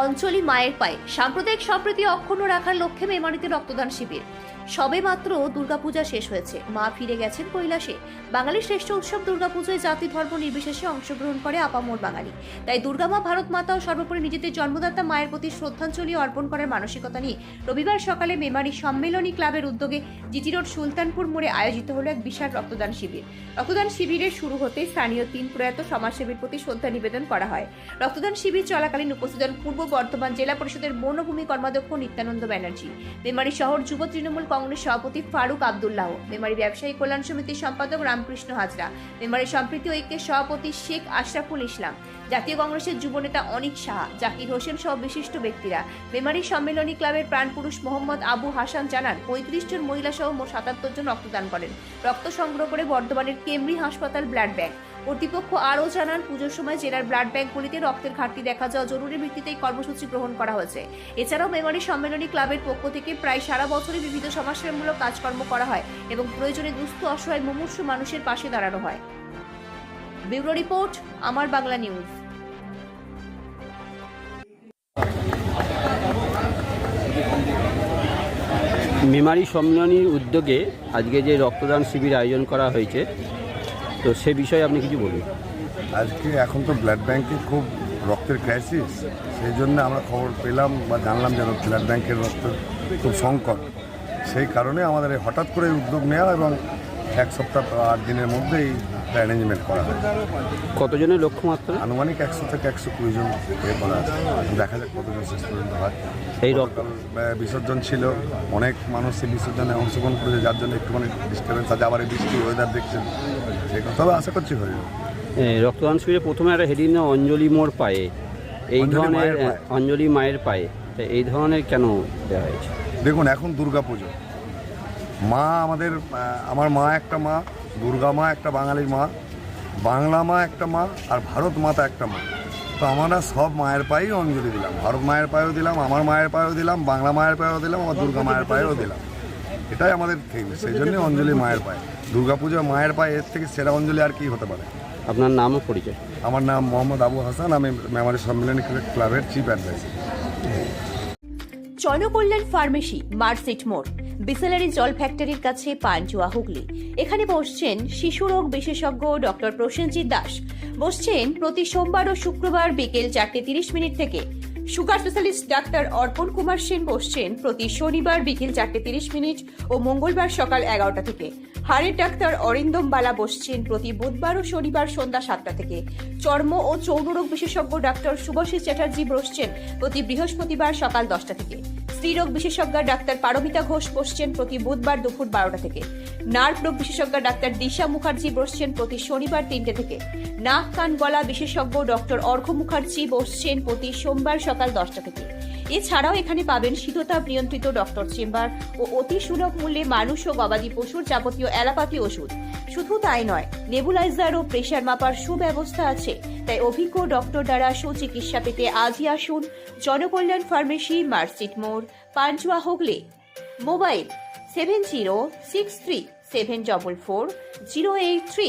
অঞ্চলি মায়ের পায়ে। সাম্প্রদায়িক সম্প্রীতি অক্ষুণ্ণ রাখার লক্ষ্যে মেমারিতে রক্তদান শিবির। সবে মাত্র দুর্গাপূজা শেষ হয়েছে। মা ফিরে গেছেন কৈলাসে। বাঙালির শ্রেষ্ঠ উৎসব দুর্গাপুজোয় জাতি ধর্ম নির্বিশেষে অংশগ্রহণ করে আপামোর বাঙালি। তাই দুর্গামা ভারত মাতা ও সর্বোপরি নিজেদের জন্মদাতা মায়ের প্রতি শ্রদ্ধাঞ্জলি অর্পণ করার মানসিকতা নিয়ে রবিবার সকালে মেমারি সম্মেলনী ক্লাবের উদ্যোগে জিটি রোড সুলতানপুর মোড়ে আয়োজিত হলো এক বিশাল রক্তদান শিবির। রক্তদান শিবিরের শুরু হতে স্থানীয় তিন প্রয়াত সমাজসেবীর প্রতি শ্রদ্ধা নিবেদন করা হয়। রক্তদান শিবির চলাকালীন উপস্থিত পূর্ব বর্ধমান জেলা পরিষদের বনভূমি কর্মাধ্যক্ষ নিত্যানন্দ ব্যানার্জি। মেমারি শহর যুব তৃণমূল কংগ্রেস সভাপতি ফারুক আবদুল্লাহ মেমারি ব্যবসায়ী কল্যাণ সমিতির সম্পাদক রামকৃষ্ণ হাজরা। মেমারি সম্প্রীতি ঐক্যের সভাপতি শেখ আশরাফুল ইসলাম। জাতীয় কংগ্রেসের যুবনেতা অনিক সাহা, জাকির হোসেন সহ বিশিষ্ট ব্যক্তিরা। মেমারি সম্মেলনী ক্লাবের প্রাণপুরুষ মোহাম্মদ আবু হাসান জানান, পঁয়ত্রিশ জন মহিলা সহ মোট সাতাত্তর জন রক্তদান করেন। রক্ত সংগ্রহ করে বর্ধমানের কেমরি হাসপাতাল ব্লাড ব্যাংক। কর্তৃপক্ষ আরও জানান, পুজোর সময় জেলার ব্লাড ব্যাংকগুলিতে রক্তের ঘাটতি দেখা যাওয়া জরুরি ভিত্তিতে এই কর্মসূচি গ্রহণ করা হয়েছে। এছাড়াও মেমারি সম্মেলনী ক্লাবের পক্ষ থেকে প্রায় সারা বছরই বিবিধ সমাজসেবামূলক কাজকর্ম করা হয় এবং প্রয়োজনে দুস্থ, অসহায়, মুমূর্ষু মানুষের পাশে দাঁড়ানো হয়। ব্যুরো রিপোর্ট, আমার বাংলা নিউজ। মেমারি সম্মেলনীর উদ্যোগে আজকে যে রক্তদান শিবির আয়োজন করা হয়েছে তো সে বিষয়ে আপনি কিছু বলুন। আজকে এখন তো ব্লাড ব্যাংকে খুব রক্তের ক্রাইসিস সেই জন্য আমরা খবর পেলাম বা জানলাম যেন ব্লাড ব্যাংকের রক্ত খুব সংকট। সেই কারণে আমাদের হঠাৎ করে উদ্যোগ নেওয়া এবং এক সপ্তাহ আট দিনের মধ্যেই অ্যারেঞ্জমেন্ট করা হয়। কতজনের লক্ষ্যমাত্রা আনুমানিক একশো থেকে একশো কুড়ি জন এ করা আছে। দেখা যাক কতজন শেষ পর্যন্ত হয়। এই বিসর্জন ছিল। অনেক মানুষ সেই বিসর্জনে অংশগ্রহণ করেছে যার জন্য একটুখানি ডিস্টার্বেন্স আছে। আবার এই বৃষ্টি ওয়েদার দেখছেন। কথা তবে আশা করছি হয়ে রক্তদান শিবিরে প্রথমে একটা হেডিং অঞ্জলি মোর পায়ে। এই ধরনের। অঞ্জলি মায়ের পায়ে। তা এই ধরনের কেন দেওয়া হয়েছে? দেখুন এখন দুর্গা পুজো মা আমাদের আমার মা একটা মা দুর্গা মা একটা বাঙালির মা বাংলা মা একটা মা আর ভারত মাতা একটা মা। তো আমরা সব মায়ের পায়েই অঞ্জলি দিলাম। ভারত মায়ের পায়েও দিলাম আমার মায়ের পায়েও দিলাম বাংলা মায়ের পায়েও দিলাম আমার দুর্গা মায়ের পায়েও দিলাম। এটাই আমাদের থিম সেই জন্যই অঞ্জলি মায়ের পায়ে। দুর্গা পুজো মায়ের পায়ে এর থেকে সেরা অঞ্জলি আর কি হতে পারে? আপনার নামও পরিচয়। আমার নাম মোহাম্মদ আবু হাসান আমি মেমারি সম্মেলনী ক্লাবের chief adviser Janakalyan pharmacy Marsit মোড়। বিসেলারি জল ফ্যাক্টরির কাছে পাঞ্চুয়া হুগলি। এখানে বসছেন শিশুরোগ বিশেষজ্ঞ ডক্টর প্রসেনজিৎ দাস। বসছেন প্রতি সোমবার ও শুক্রবার বিকেল চারটে তিরিশ মিনিট থেকে। সুগার স্পেশালিস্ট ডাক্তার অর্পণ কুমার সেন বসছেন প্রতি শনিবার বিকেল চারটে তিরিশ মিনিট ও মঙ্গলবার সকাল এগারোটা থেকে। হাড়ের ডাক্তার অরিন্দম বালা বসছেন প্রতি বুধবার ও শনিবার সন্ধ্যা সাতটা থেকে। চর্ম ও চৌনরোগ বিশেষজ্ঞ ডাক্তার শুভাশিস চ্যাটার্জি বসছেন প্রতি বৃহস্পতিবার সকাল দশটা থেকে। স্ত্রীরোগ বিশেষজ্ঞ ডাক্তার পারমিতা ঘোষ বসছেন প্রতি বুধবার দুপুর বারোটা থেকে। নার্ভ রোগ বিশেষজ্ঞ ডাক্তার দিশা মুখার্জি বসছেন প্রতি শনিবার তিনটে থেকে। নাক, কান, গলা বিশেষজ্ঞ ডক্টর অর্ঘ মুখার্জি বসছেন প্রতি সোমবার সকাল দশটা থেকে। এছাড়াও এখানে পাবেন শীততাপ নিয়ন্ত্রিত ডক্টর চেম্বার ও অতি সুলভ মূল্যে মানুষ ও গবাদি পশুর যাবতীয় অ্যালাপাতি ওষুধ। শুধু তাই নয়, নেবুলাইজার ও প্রেশার মাপার সুব্যবস্থা আছে। তাই অভিজ্ঞ ডক্টর দ্বারা সুচিকিৎসা পেতে আজই আসুন জনকল্যাণ ফার্মেসি, মার্সিট মোড়, Panchua Hooghly. Mobile seven zero six three seven double four zero eight three.